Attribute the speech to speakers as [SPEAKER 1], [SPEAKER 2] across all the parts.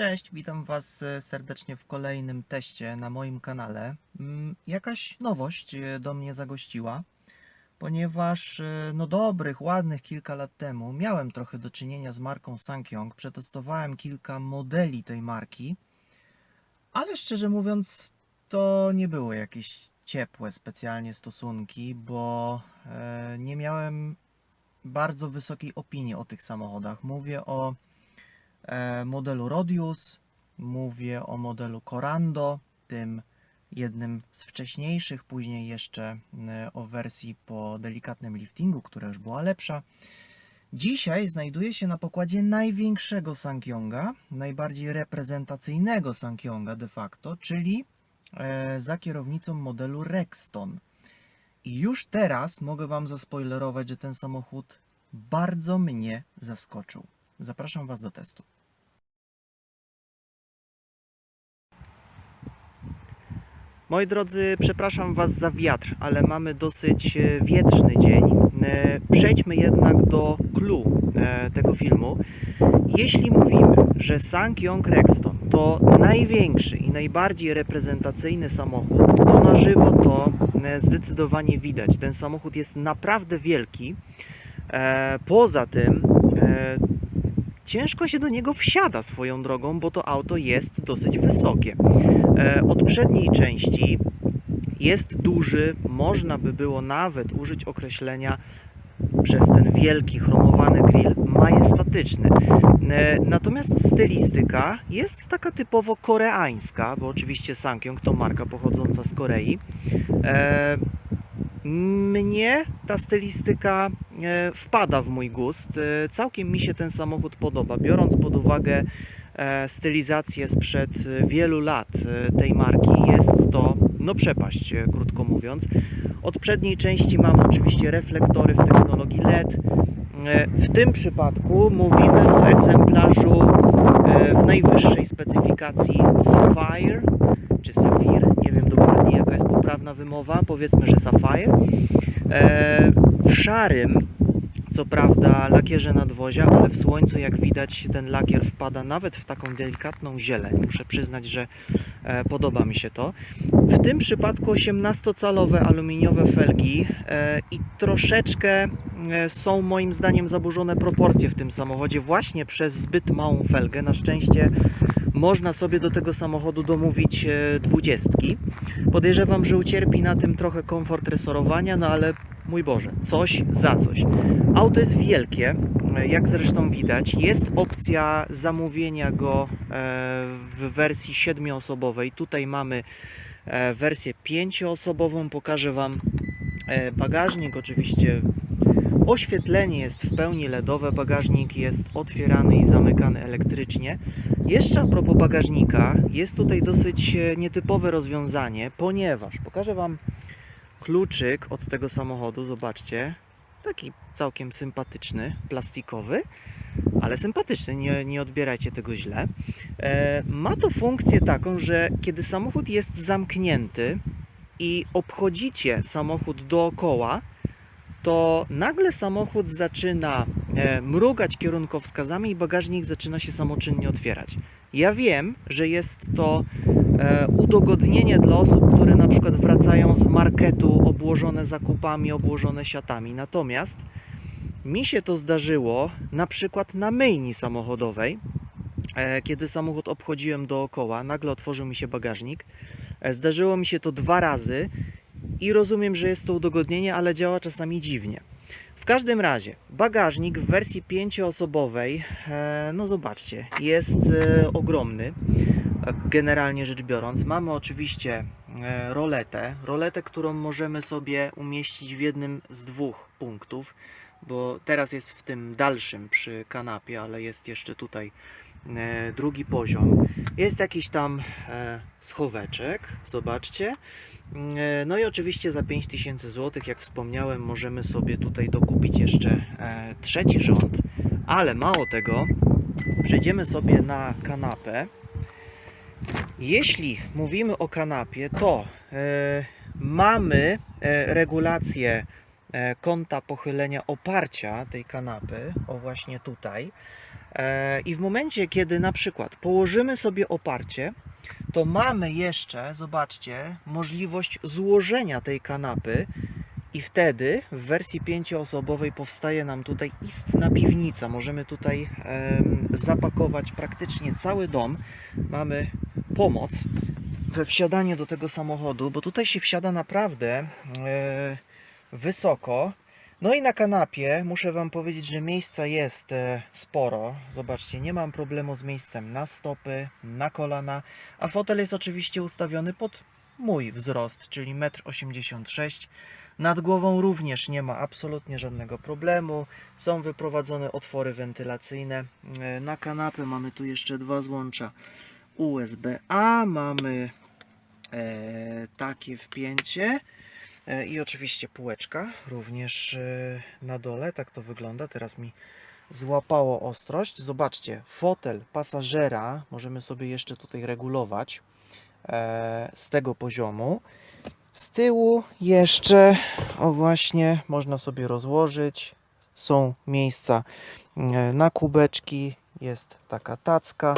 [SPEAKER 1] Cześć, witam Was e, serdecznie w kolejnym teście na moim kanale. Mm, Jakaś nowość e, do mnie zagościła, ponieważ e, no dobrych, ładnych kilka lat temu miałem trochę do czynienia z marką Sankyong. Przetestowałem kilka modeli tej marki, ale szczerze mówiąc to nie były jakieś ciepłe specjalnie stosunki, bo nie miałem bardzo wysokiej opinii o tych samochodach. Mówię o modelu Rodius, mówię o modelu Corando, tym jednym z wcześniejszych, później jeszcze e, o wersji po delikatnym liftingu, która już była lepsza. Dzisiaj znajduję się na pokładzie największego Sankyonga, najbardziej reprezentacyjnego Sankyonga de facto, czyli e, za kierownicą modelu Rexton. I już teraz mogę Wam zaspoilerować, że ten samochód bardzo mnie zaskoczył. Zapraszam Was do testu. Moi drodzy, przepraszam Was za wiatr, ale mamy dosyć e, wietrzny dzień. E, Przejdźmy jednak do clue tego filmu. Jeśli mówimy, że Sankyong Rexton to największy i najbardziej reprezentacyjny samochód, to na żywo to e, zdecydowanie widać. Ten samochód jest naprawdę wielki. Poza tym ciężko się do niego wsiada swoją drogą, bo to auto jest dosyć wysokie. E, Od przedniej części jest duży, można by było nawet użyć określenia przez ten wielki chromowany grill majestatyczny. E, Natomiast stylistyka jest taka typowo koreańska, bo oczywiście Sankyong to marka pochodząca z Korei. Mnie ta stylistyka e, wpada w mój gust. E, Całkiem mi się ten samochód podoba, biorąc pod uwagę e, stylizację sprzed wielu lat tej marki. Jest to no przepaść, krótko mówiąc. Od przedniej części mamy oczywiście reflektory w technologii LED. W tym przypadku mówimy o egzemplarzu w najwyższej specyfikacji Sapphire czy Sapphire, nie wiem dokładnie jaka jest poprawna wymowa, powiedzmy, że Sapphire. E, W szarym, co prawda, lakierze nadwozia, ale w słońcu, jak widać, ten lakier wpada nawet w taką delikatną zieleń. Muszę przyznać, że e, podoba mi się to. W tym przypadku 18-calowe aluminiowe felgi e, i troszeczkę są moim zdaniem zaburzone proporcje w tym samochodzie właśnie przez zbyt małą felgę. Na szczęście można sobie do tego samochodu domówić e, dwudziestki. Podejrzewam, że ucierpi na tym trochę komfort resorowania, no ale mój Boże, coś za coś. Auto jest wielkie, e, jak zresztą widać. Jest opcja zamówienia go e, w wersji siedmioosobowej. Tutaj mamy wersję pięcioosobową. Pokażę Wam bagażnik. Oczywiście oświetlenie jest w pełni LEDowe. Bagażnik jest otwierany i zamykany elektrycznie. Jeszcze a propos bagażnika, jest tutaj dosyć e, nietypowe rozwiązanie, ponieważ pokażę Wam kluczyk od tego samochodu. Zobaczcie, taki całkiem sympatyczny, plastikowy, ale sympatyczny, nie, nie odbierajcie tego źle. E, ma to funkcję taką, że kiedy samochód jest zamknięty i obchodzicie samochód dookoła, to nagle samochód zaczyna e, mrugać kierunkowskazami i bagażnik zaczyna się samoczynnie otwierać. Ja wiem, że jest to e, udogodnienie dla osób, które na przykład wracają z marketu obłożone zakupami, obłożone siatami. Natomiast mi się to zdarzyło na przykład na myjni samochodowej, e, kiedy samochód obchodziłem dookoła, nagle otworzył mi się bagażnik. Zdarzyło mi się to dwa razy i rozumiem, że jest to udogodnienie, ale działa czasami dziwnie. W każdym razie, bagażnik w wersji pięcioosobowej, e, no zobaczcie, jest e, ogromny, generalnie rzecz biorąc. Mamy oczywiście e, roletę, roletę, którą możemy sobie umieścić w jednym z dwóch punktów, bo teraz jest w tym dalszym przy kanapie, ale jest jeszcze tutaj drugi poziom. Jest jakiś tam e, schoweczek, zobaczcie. E, No i oczywiście za 5000 zł, jak wspomniałem, możemy sobie tutaj dokupić jeszcze e, trzeci rząd, ale mało tego, przejdziemy sobie na kanapę. Jeśli mówimy o kanapie, to e, mamy e, regulację e, kąta pochylenia oparcia tej kanapy, o właśnie tutaj. E, I w momencie, kiedy na przykład położymy sobie oparcie, to mamy jeszcze, zobaczcie, możliwość złożenia tej kanapy i wtedy w wersji pięcioosobowej powstaje nam tutaj istna piwnica. Możemy tutaj em, zapakować praktycznie cały dom. Mamy pomoc we wsiadaniu do tego samochodu, bo tutaj się wsiada naprawdę e, wysoko. No i na kanapie muszę Wam powiedzieć, że miejsca jest e, sporo. Zobaczcie, nie mam problemu z miejscem na stopy, na kolana, a fotel jest oczywiście ustawiony pod mój wzrost, czyli 1,86 m. Nad głową również nie ma absolutnie żadnego problemu. Są wyprowadzone otwory wentylacyjne. E, Na kanapę mamy tu jeszcze dwa złącza USB-A. Mamy e, takie wpięcie. E, I oczywiście półeczka również e, na dole. Tak to wygląda. Teraz mi złapało ostrość. Zobaczcie, fotel pasażera możemy sobie jeszcze tutaj regulować e, z tego poziomu. Z tyłu jeszcze, o właśnie, można sobie rozłożyć. Są miejsca na kubeczki, jest taka tacka,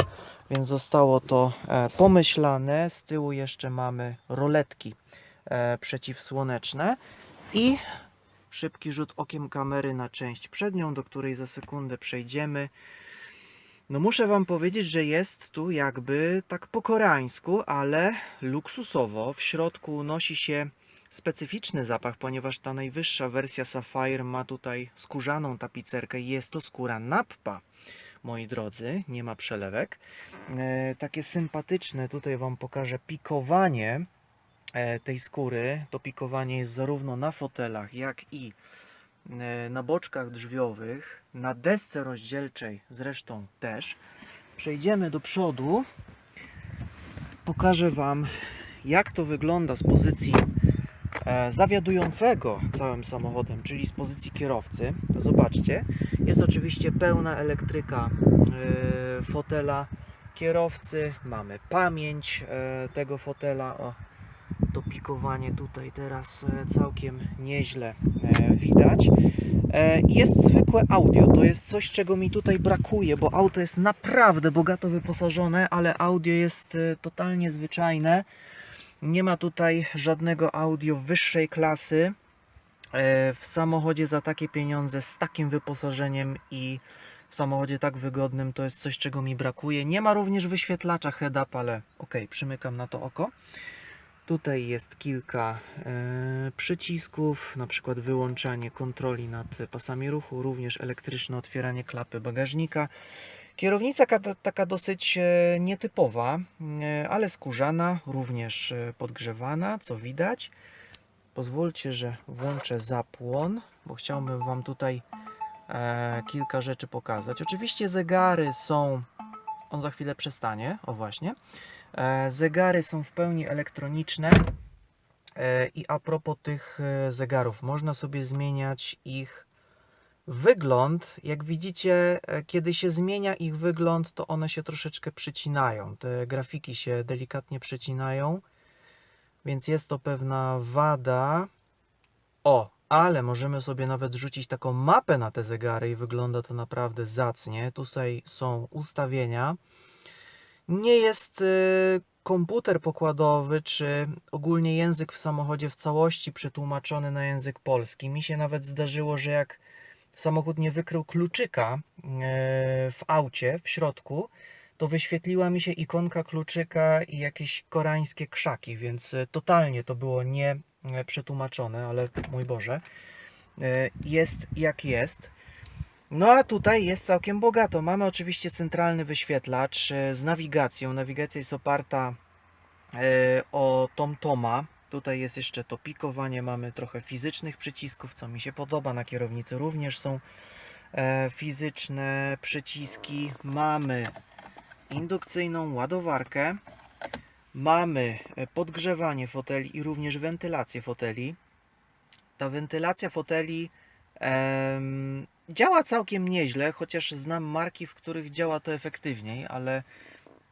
[SPEAKER 1] więc zostało to pomyślane. Z tyłu jeszcze mamy roletki przeciwsłoneczne i szybki rzut okiem kamery na część przednią, do której za sekundę przejdziemy. No muszę Wam powiedzieć, że jest tu jakby tak po koreańsku, ale luksusowo. W środku unosi się specyficzny zapach, ponieważ ta najwyższa wersja Sapphire ma tutaj skórzaną tapicerkę jest to skóra nappa. Moi drodzy, nie ma przelewek. E, takie sympatyczne, tutaj Wam pokażę pikowanie e, tej skóry. To pikowanie jest zarówno na fotelach, jak i e, na boczkach drzwiowych, na desce rozdzielczej zresztą też. Przejdziemy do przodu. Pokażę Wam, jak to wygląda z pozycji e, zawiadującego całym samochodem, czyli z pozycji kierowcy. Zobaczcie, jest oczywiście pełna elektryka e, fotela kierowcy. Mamy pamięć e, tego fotela. O, to pikowanie tutaj teraz e, całkiem nieźle e, widać. E, Jest zwykłe audio, to jest coś, czego mi tutaj brakuje, bo auto jest naprawdę bogato wyposażone, ale audio jest totalnie zwyczajne. Nie ma tutaj żadnego audio wyższej klasy. W samochodzie za takie pieniądze, z takim wyposażeniem i w samochodzie tak wygodnym, to jest coś, czego mi brakuje. Nie ma również wyświetlacza head-up, ale ok, przymykam na to oko. Tutaj jest kilka e, przycisków, na przykład wyłączanie kontroli nad pasami ruchu, również elektryczne otwieranie klapy bagażnika. Kierownica ka- taka dosyć e, nietypowa, e, ale skórzana, również podgrzewana, co widać. Pozwólcie, że włączę zapłon, bo chciałbym Wam tutaj kilka rzeczy pokazać. Oczywiście zegary są, on za chwilę przestanie, o właśnie. E, Zegary są w pełni elektroniczne. E, I a propos tych e, zegarów, można sobie zmieniać ich wygląd. Jak widzicie, kiedy się zmienia ich wygląd, to one się troszeczkę przycinają. Te grafiki się delikatnie przycinają, więc jest to pewna wada. O, ale możemy sobie nawet rzucić taką mapę na te zegary i wygląda to naprawdę zacnie. Tutaj są ustawienia nie jest y, komputer pokładowy, czy ogólnie język w samochodzie w całości przetłumaczony na język polski. Mi się nawet zdarzyło, że jak samochód nie wykrył kluczyka y, w aucie, w środku, to wyświetliła mi się ikonka kluczyka i jakieś koreańskie krzaki, więc y, totalnie to było nie przetłumaczone, ale mój Boże, jest jak jest. No a tutaj jest całkiem bogato. Mamy oczywiście centralny wyświetlacz e, z nawigacją. Nawigacja jest oparta e, o TomToma. Tutaj jest jeszcze to pikowanie. Mamy trochę fizycznych przycisków, co mi się podoba. Na kierownicy również są e, fizyczne przyciski. Mamy indukcyjną ładowarkę. Mamy podgrzewanie foteli i również wentylację foteli. Ta wentylacja foteli działa całkiem nieźle, chociaż znam marki, w których działa to efektywniej, ale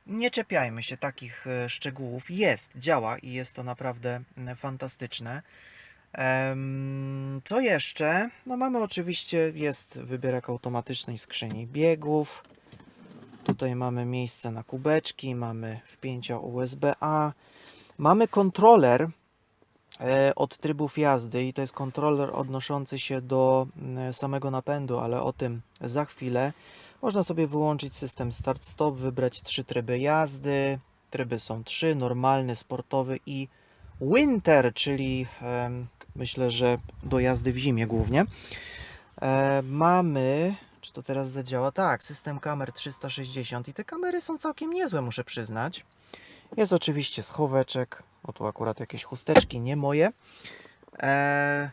[SPEAKER 1] nie czepiajmy się takich e, szczegółów. Jest, działa i jest to naprawdę fantastyczne. Co jeszcze? No mamy oczywiście, jest wybierak automatycznej skrzyni biegów. Tutaj mamy miejsce na kubeczki, mamy wpięcia USB-A, mamy kontroler od trybów jazdy i to jest kontroler odnoszący się do mm, samego napędu, ale o tym za chwilę. Można sobie wyłączyć system start-stop, wybrać trzy tryby jazdy. Tryby są trzy: normalny, sportowy i winter, czyli myślę, że do jazdy w zimie głównie. E, mamy, czy to teraz zadziała? Tak, system kamer 360 i te kamery są całkiem niezłe, muszę przyznać. Jest oczywiście schoweczek, o tu akurat jakieś chusteczki, nie moje. E,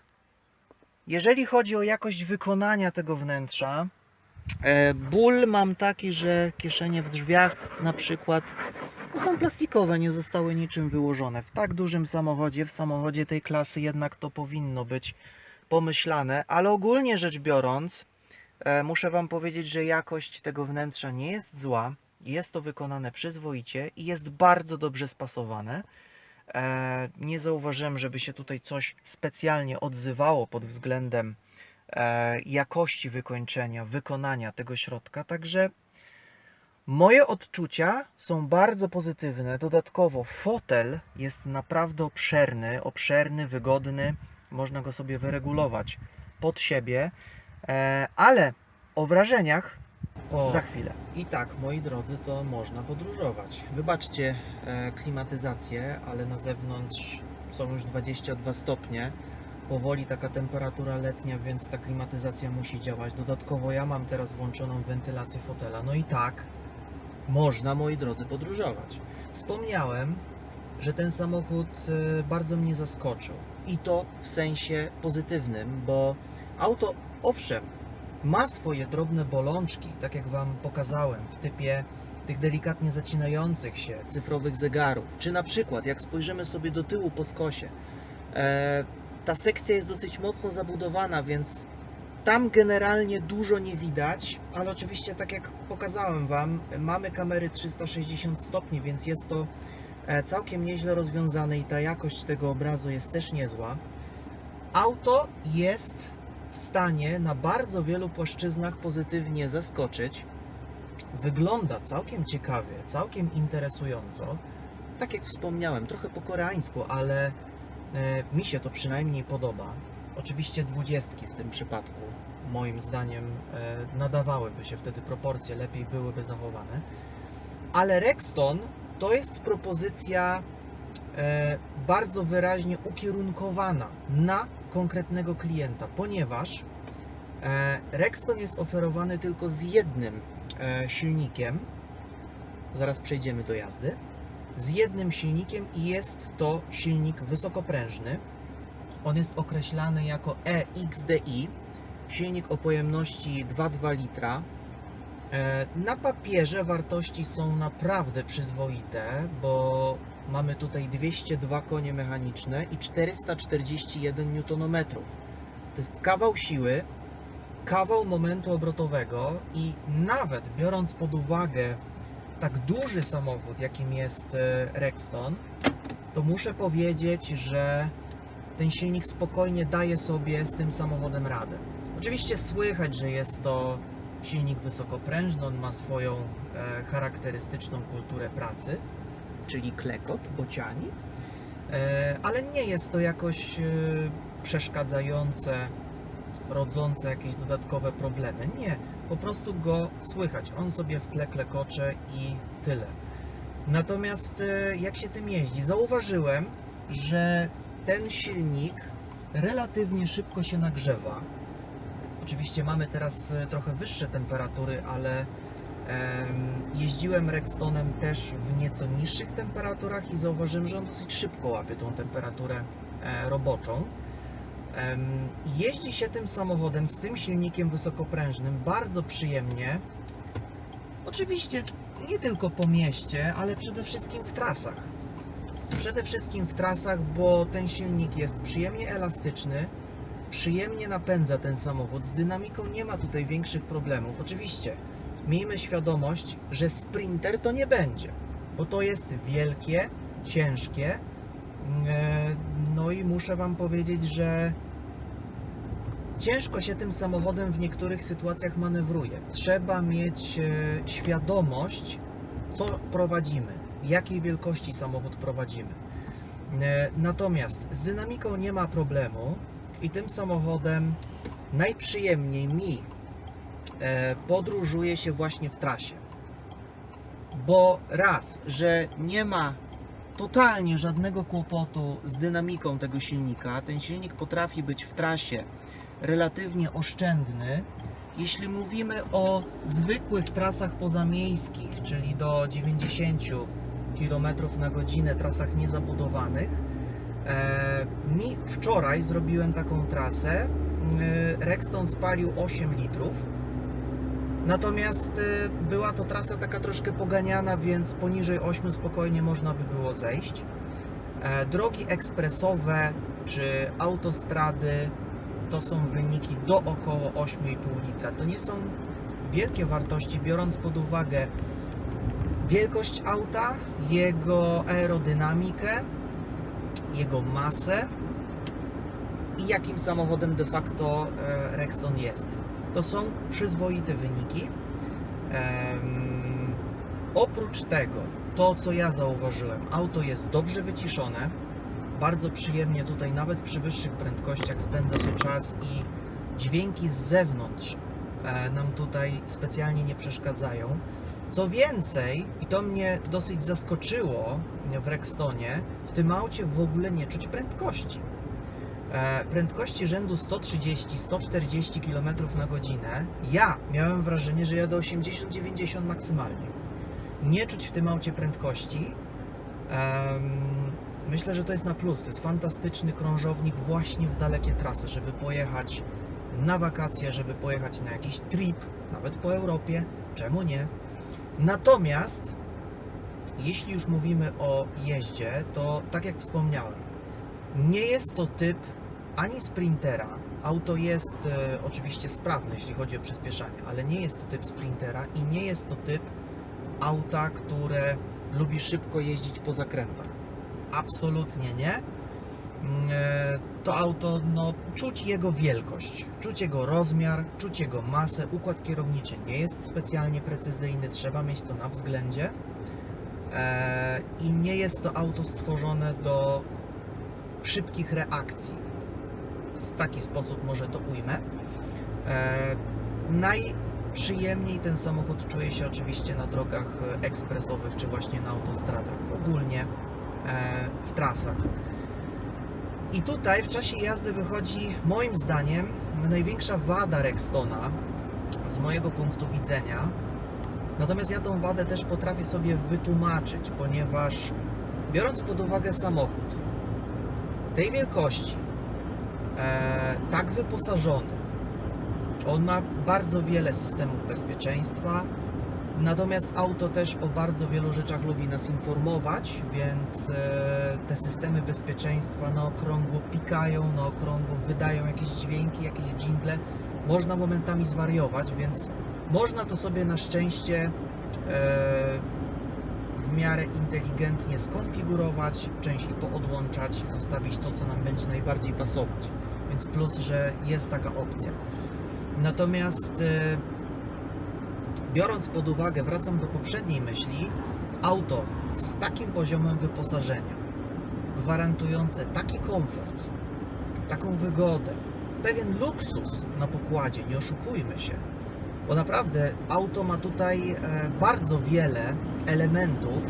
[SPEAKER 1] jeżeli chodzi o jakość wykonania tego wnętrza, e, ból mam taki, że kieszenie w drzwiach na przykład no są plastikowe, nie zostały niczym wyłożone. W tak dużym samochodzie, w samochodzie tej klasy jednak to powinno być pomyślane, ale ogólnie rzecz biorąc, e, muszę Wam powiedzieć, że jakość tego wnętrza nie jest zła. Jest to wykonane przyzwoicie i jest bardzo dobrze spasowane. E, Nie zauważyłem, żeby się tutaj coś specjalnie odzywało pod względem e, jakości wykończenia, wykonania tego środka, także moje odczucia są bardzo pozytywne. Dodatkowo fotel jest naprawdę obszerny, obszerny, wygodny. Można go sobie wyregulować pod siebie, e, ale o wrażeniach
[SPEAKER 2] O,
[SPEAKER 1] za chwilę. I tak, moi drodzy, to można podróżować. Wybaczcie e, klimatyzację, ale na zewnątrz są już 22 stopnie. Powoli taka temperatura letnia, więc ta klimatyzacja musi działać. Dodatkowo ja mam teraz włączoną wentylację fotela. No i tak, można, moi drodzy, podróżować. Wspomniałem, że ten samochód e, bardzo mnie zaskoczył. I to w sensie pozytywnym, bo auto, owszem, ma swoje drobne bolączki, tak jak Wam pokazałem, w typie tych delikatnie zacinających się cyfrowych zegarów, czy na przykład jak spojrzymy sobie do tyłu po skosie, e, ta sekcja jest dosyć mocno zabudowana, więc tam generalnie dużo nie widać, ale oczywiście tak jak pokazałem Wam, mamy kamery 360 stopni, więc jest to e, całkiem nieźle rozwiązane i ta jakość tego obrazu jest też niezła. Auto jest w stanie na bardzo wielu płaszczyznach pozytywnie zaskoczyć. Wygląda całkiem ciekawie, całkiem interesująco. Tak jak wspomniałem, trochę po koreańsku, ale e, mi się to przynajmniej podoba. Oczywiście dwudziestki w tym przypadku, moim zdaniem, e, nadawałyby się wtedy proporcje, lepiej byłyby zachowane. Ale Rexton to jest propozycja e, bardzo wyraźnie ukierunkowana na konkretnego klienta, ponieważ e, Rexton jest oferowany tylko z jednym e, silnikiem. Zaraz przejdziemy do jazdy. Z jednym silnikiem i jest to silnik wysokoprężny. On jest określany jako EXDI. Silnik o pojemności 2,2 litra. E, Na papierze wartości są naprawdę przyzwoite, bo mamy tutaj 202 konie mechaniczne i 441 Nm. To jest kawał siły, kawał momentu obrotowego i nawet biorąc pod uwagę tak duży samochód, jakim jest e, Rexton, to muszę powiedzieć, że ten silnik spokojnie daje sobie z tym samochodem radę. Oczywiście słychać, że jest to silnik wysokoprężny, on ma swoją e, charakterystyczną kulturę pracy, czyli klekot, bociani, e, ale nie jest to jakoś e, przeszkadzające, rodzące jakieś dodatkowe problemy. Nie, po prostu go słychać. On sobie w tle klekocze i tyle. Natomiast e, jak się tym jeździ, zauważyłem, że ten silnik relatywnie szybko się nagrzewa. Oczywiście mamy teraz trochę wyższe temperatury, ale jeździłem Rextonem też w nieco niższych temperaturach i zauważyłem, że on dosyć szybko łapie tą temperaturę e, roboczą. Jeździ się tym samochodem z tym silnikiem wysokoprężnym bardzo przyjemnie. Oczywiście nie tylko po mieście, ale przede wszystkim w trasach. Przede wszystkim w trasach, bo ten silnik jest przyjemnie elastyczny, przyjemnie napędza ten samochód. Z dynamiką nie ma tutaj większych problemów. Oczywiście miejmy świadomość, że sprinter to nie będzie, bo to jest wielkie, ciężkie. E, No i muszę Wam powiedzieć, że ciężko się tym samochodem w niektórych sytuacjach manewruje. Trzeba mieć e, świadomość, co prowadzimy, jakiej wielkości samochód prowadzimy. E, Natomiast z dynamiką nie ma problemu i tym samochodem najprzyjemniej mi podróżuje się właśnie w trasie. Bo raz, że nie ma totalnie żadnego kłopotu z dynamiką tego silnika. Ten silnik potrafi być w trasie relatywnie oszczędny. Jeśli mówimy o zwykłych trasach pozamiejskich, czyli do 90 km na godzinę, trasach niezabudowanych, e, mi wczoraj zrobiłem taką trasę. E, Rexton spalił 8 litrów. Natomiast e, była to trasa taka troszkę poganiana, więc poniżej 8 spokojnie można by było zejść. E, Drogi ekspresowe czy autostrady to są wyniki do około 8,5 litra. To nie są wielkie wartości, biorąc pod uwagę wielkość auta, jego aerodynamikę, jego masę i jakim samochodem de facto e, Rexton jest. To są przyzwoite wyniki. Em, oprócz tego, to co ja zauważyłem, auto jest dobrze wyciszone, bardzo przyjemnie tutaj, nawet przy wyższych prędkościach, spędza się czas i dźwięki z zewnątrz e, nam tutaj specjalnie nie przeszkadzają. Co więcej, i to mnie dosyć zaskoczyło w Rextonie, w tym aucie w ogóle nie czuć prędkości. E, prędkości rzędu 130-140 km na godzinę. Ja miałem wrażenie, że jadę 80-90 maksymalnie. Nie czuć w tym aucie prędkości. Myślę, że to jest na plus. To jest fantastyczny krążownik właśnie w dalekie trasy, żeby pojechać na wakacje, żeby pojechać na jakiś trip, nawet po Europie. Czemu nie? Natomiast jeśli już mówimy o jeździe, to tak jak wspomniałem, nie jest to typ ani sprintera. Auto jest e, oczywiście sprawne, jeśli chodzi o przyspieszanie, ale nie jest to typ sprintera i nie jest to typ auta, które lubi szybko jeździć po zakrętach. Absolutnie nie. Mm, e, To auto, no, czuć jego wielkość, czuć jego rozmiar, czuć jego masę. Układ kierowniczy nie jest specjalnie precyzyjny, trzeba mieć to na względzie. E, I nie jest to auto stworzone do szybkich reakcji. Taki sposób może to ujmę. E, najprzyjemniej ten samochód czuje się oczywiście na drogach ekspresowych czy właśnie na autostradach, ogólnie e, w trasach. I tutaj w czasie jazdy wychodzi moim zdaniem największa wada Rextona z mojego punktu widzenia. Natomiast ja tą wadę też potrafię sobie wytłumaczyć, ponieważ biorąc pod uwagę samochód tej wielkości, tak wyposażony, on ma bardzo wiele systemów bezpieczeństwa, natomiast auto też o bardzo wielu rzeczach lubi nas informować, więc e, te systemy bezpieczeństwa na okrągło pikają, na okrągło wydają jakieś dźwięki, jakieś dżingle. Można momentami zwariować, więc można to sobie na szczęście e, w miarę inteligentnie skonfigurować, część poodłączać, zostawić to, co nam będzie najbardziej pasować. Więc plus, że jest taka opcja. Natomiast e, biorąc pod uwagę, wracam do poprzedniej myśli, auto z takim poziomem wyposażenia, gwarantujące taki komfort, taką wygodę, pewien luksus na pokładzie, nie oszukujmy się, bo naprawdę auto ma tutaj e, bardzo wiele elementów,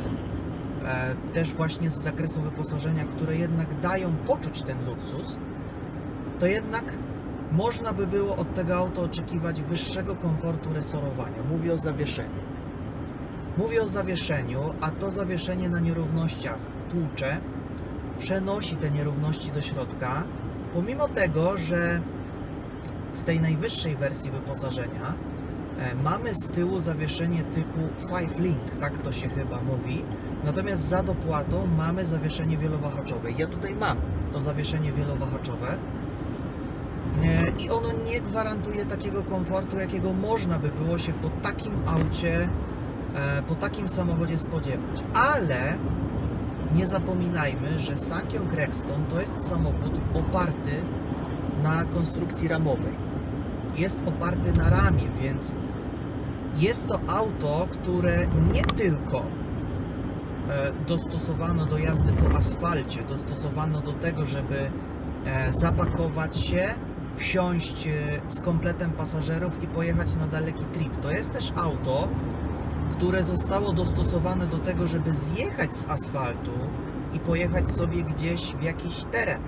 [SPEAKER 1] e, też właśnie z zakresu wyposażenia, które jednak dają poczuć ten luksus, to jednak można by było od tego auta oczekiwać wyższego komfortu resorowania. Mówię o zawieszeniu. Mówię o zawieszeniu, a to zawieszenie na nierównościach tłucze, przenosi te nierówności do środka, pomimo tego, że w tej najwyższej wersji wyposażenia e, mamy z tyłu zawieszenie typu 5 Link, tak to się chyba mówi, natomiast za dopłatą mamy zawieszenie wielowahaczowe. Ja tutaj mam to zawieszenie wielowahaczowe, i ono nie gwarantuje takiego komfortu, jakiego można by było się po takim aucie, e, po takim samochodzie spodziewać. Ale nie zapominajmy, że Sankyong Rexton to jest samochód oparty na konstrukcji ramowej. Jest oparty na ramie, więc jest to auto, które nie tylko e, dostosowano do jazdy po asfalcie, dostosowano do tego, żeby e, zapakować się, wsiąść e, z kompletem pasażerów i pojechać na daleki trip. To jest też auto, które zostało dostosowane do tego, żeby zjechać z asfaltu i pojechać sobie gdzieś w jakiś teren.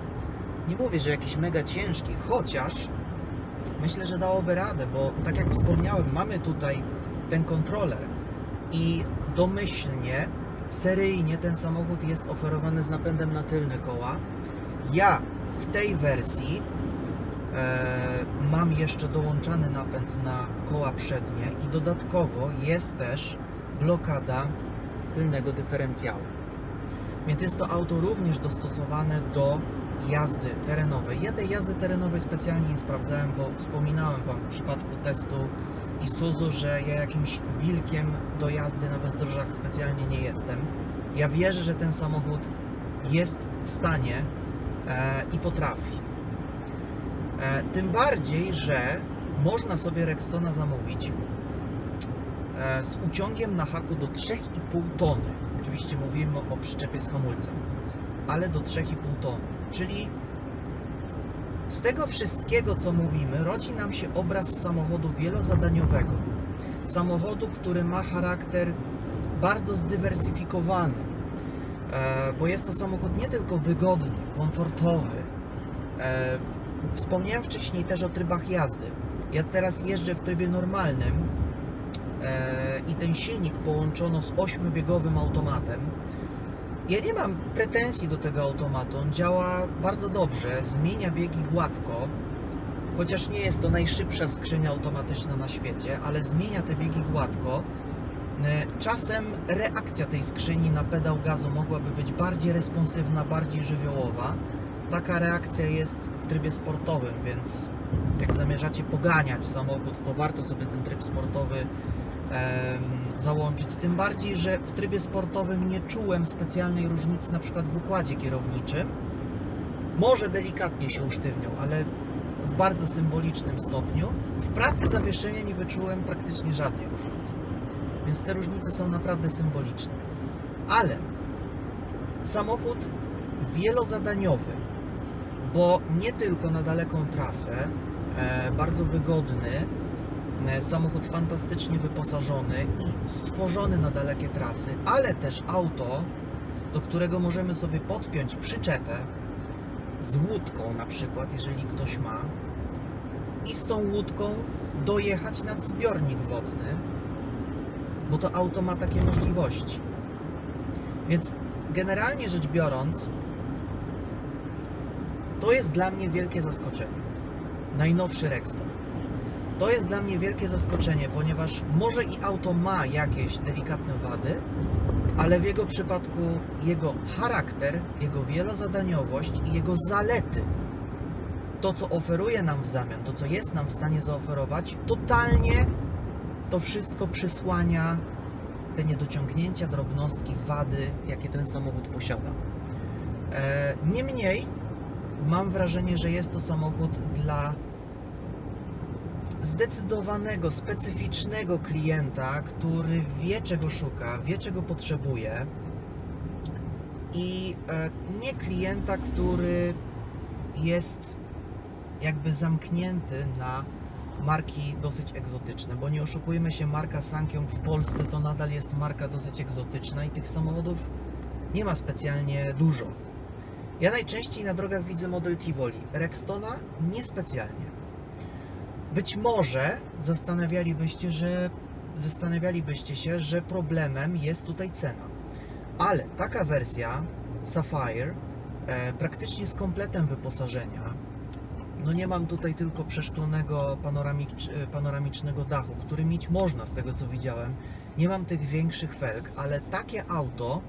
[SPEAKER 1] Nie mówię, że jakiś mega ciężki, chociaż myślę, że dałoby radę, bo tak jak wspomniałem, mamy tutaj ten kontroler i domyślnie, seryjnie ten samochód jest oferowany z napędem na tylne koła. Ja w tej wersji mam jeszcze dołączany napęd na koła przednie i dodatkowo jest też blokada tylnego dyferencjału. Więc jest to auto również dostosowane do jazdy terenowej. Ja tej jazdy terenowej specjalnie nie sprawdzałem, bo wspominałem Wam w przypadku testu Isuzu, że ja jakimś wilkiem do jazdy na bezdrożach specjalnie nie jestem. Ja wierzę, że ten samochód jest w stanie e, i potrafi. E, tym bardziej, że można sobie Rextona zamówić e, z uciągiem na haku do 3,5 tony. Oczywiście mówimy o przyczepie z hamulcem, ale do 3,5 tony. Czyli z tego wszystkiego, co mówimy, rodzi nam się obraz samochodu wielozadaniowego. Samochodu, który ma charakter bardzo zdywersyfikowany, e, bo jest to samochód nie tylko wygodny, komfortowy. Wspomniałem wcześniej też o trybach jazdy. Ja teraz jeżdżę w trybie normalnym e, i ten silnik połączono z 8-biegowym automatem. Ja nie mam pretensji do tego automatu, on działa bardzo dobrze, zmienia biegi gładko, chociaż nie jest to najszybsza skrzynia automatyczna na świecie, ale zmienia te biegi gładko. E, Czasem reakcja tej skrzyni na pedał gazu mogłaby być bardziej responsywna, bardziej żywiołowa. Taka reakcja jest w trybie sportowym, więc jak zamierzacie poganiać samochód, to warto sobie ten tryb sportowy załączyć. Tym bardziej, że w trybie sportowym nie czułem specjalnej różnicy na przykład w układzie kierowniczym. Może delikatnie się usztywniał, ale w bardzo symbolicznym stopniu. W pracy zawieszenia nie wyczułem praktycznie żadnej różnicy. Więc te różnice są naprawdę symboliczne. Ale samochód wielozadaniowy, bo nie tylko na daleką trasę, e, bardzo wygodny, e, samochód fantastycznie wyposażony i stworzony na dalekie trasy, ale też auto, do którego możemy sobie podpiąć przyczepę z łódką na przykład, jeżeli ktoś ma, i z tą łódką dojechać nad zbiornik wodny, bo to auto ma takie możliwości. Więc generalnie rzecz biorąc, to jest dla mnie wielkie zaskoczenie. Najnowszy Rexton. To jest dla mnie wielkie zaskoczenie, ponieważ może i auto ma jakieś delikatne wady, ale w jego przypadku jego charakter, jego wielozadaniowość i jego zalety, to co oferuje nam w zamian, to co jest nam w stanie zaoferować, totalnie to wszystko przysłania te niedociągnięcia, drobnostki, wady, jakie ten samochód posiada. E, Niemniej mam wrażenie, że jest to samochód dla zdecydowanego, specyficznego klienta, który wie czego szuka, wie czego potrzebuje i e, nie klienta, który jest jakby zamknięty na marki dosyć egzotyczne, bo nie oszukujmy się, marka Sankyong w Polsce to nadal jest marka dosyć egzotyczna i tych samochodów nie ma specjalnie dużo. Ja najczęściej na drogach widzę model Tivoli. Rextona niespecjalnie. Być może zastanawialibyście, że zastanawialibyście się, że problemem jest tutaj cena. Ale taka wersja Sapphire e, praktycznie z kompletem wyposażenia. No nie mam tutaj tylko przeszklonego panoramicz, e, panoramicznego dachu, który mieć można z tego co widziałem. Nie mam tych większych felg, ale takie auto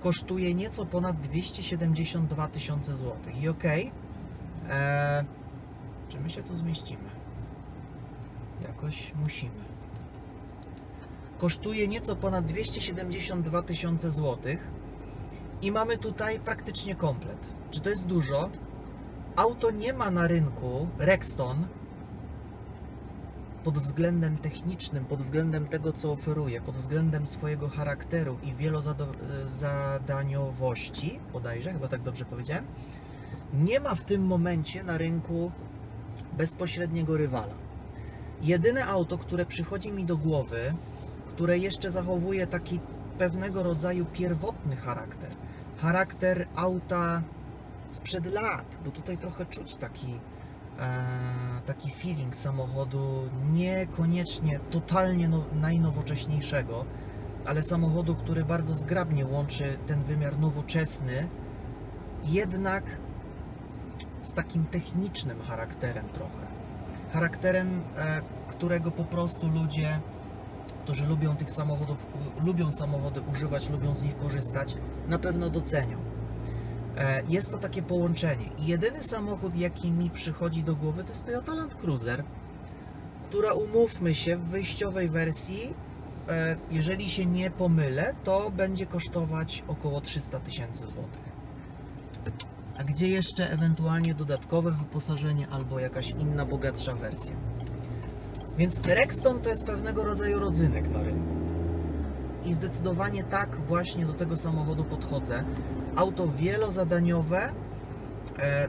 [SPEAKER 1] kosztuje nieco ponad 272 tysiące złotych. I okej, e, czy my się tu zmieścimy? Jakoś musimy. Kosztuje nieco ponad 272 tysiące złotych i mamy tutaj praktycznie komplet. Czy to jest dużo? auto nie ma na rynku Rexton pod względem technicznym, pod względem tego, co oferuje, pod względem swojego charakteru i wielozadaniowości, bodajże, chyba tak dobrze powiedziałem, nie ma w tym momencie na rynku bezpośredniego rywala. Jedyne auto, które przychodzi mi do głowy, które jeszcze zachowuje taki pewnego rodzaju pierwotny charakter, charakter auta sprzed lat, bo tutaj trochę czuć taki, e, taki feeling samochodu, niekoniecznie totalnie no, najnowocześniejszego, ale samochodu, który bardzo zgrabnie łączy ten wymiar nowoczesny, jednak z takim technicznym charakterem trochę. Charakterem, e, którego po prostu ludzie, którzy lubią tych samochodów, lubią samochody używać, lubią z nich korzystać, na pewno docenią. E, Jest to takie połączenie. I jedyny samochód, jaki mi przychodzi do głowy, to jest Toyota Land Cruiser, która umówmy się w wyjściowej wersji, e, jeżeli się nie pomylę, to będzie kosztować około 300 tysięcy złotych. A gdzie jeszcze ewentualnie dodatkowe wyposażenie albo jakaś inna, bogatsza wersja. Więc Rexton to jest pewnego rodzaju rodzynek na rynku. I zdecydowanie tak właśnie do tego samochodu podchodzę. Auto wielozadaniowe, e,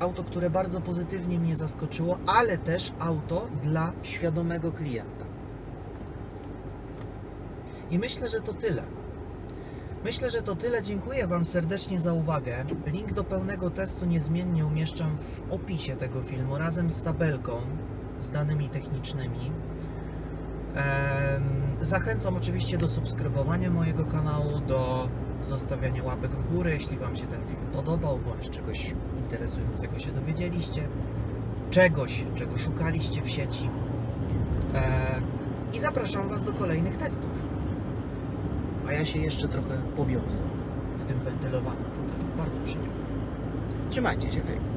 [SPEAKER 1] auto, które bardzo pozytywnie mnie zaskoczyło, ale też auto dla świadomego klienta. I myślę, że to tyle. Myślę, że to tyle. Dziękuję Wam serdecznie za uwagę. Link do pełnego testu niezmiennie umieszczam w opisie tego filmu razem z tabelką z danymi technicznymi. Zachęcam oczywiście do subskrybowania mojego kanału, do zostawiania łapek w górę, jeśli Wam się ten film podobał, bądź czegoś interesującego się dowiedzieliście, czegoś, czego szukaliście w sieci. E, I zapraszam Was do kolejnych testów. A ja się jeszcze trochę powiozę w tym wentylowanym fotelu. Bardzo przyjemnie. Trzymajcie się, hej.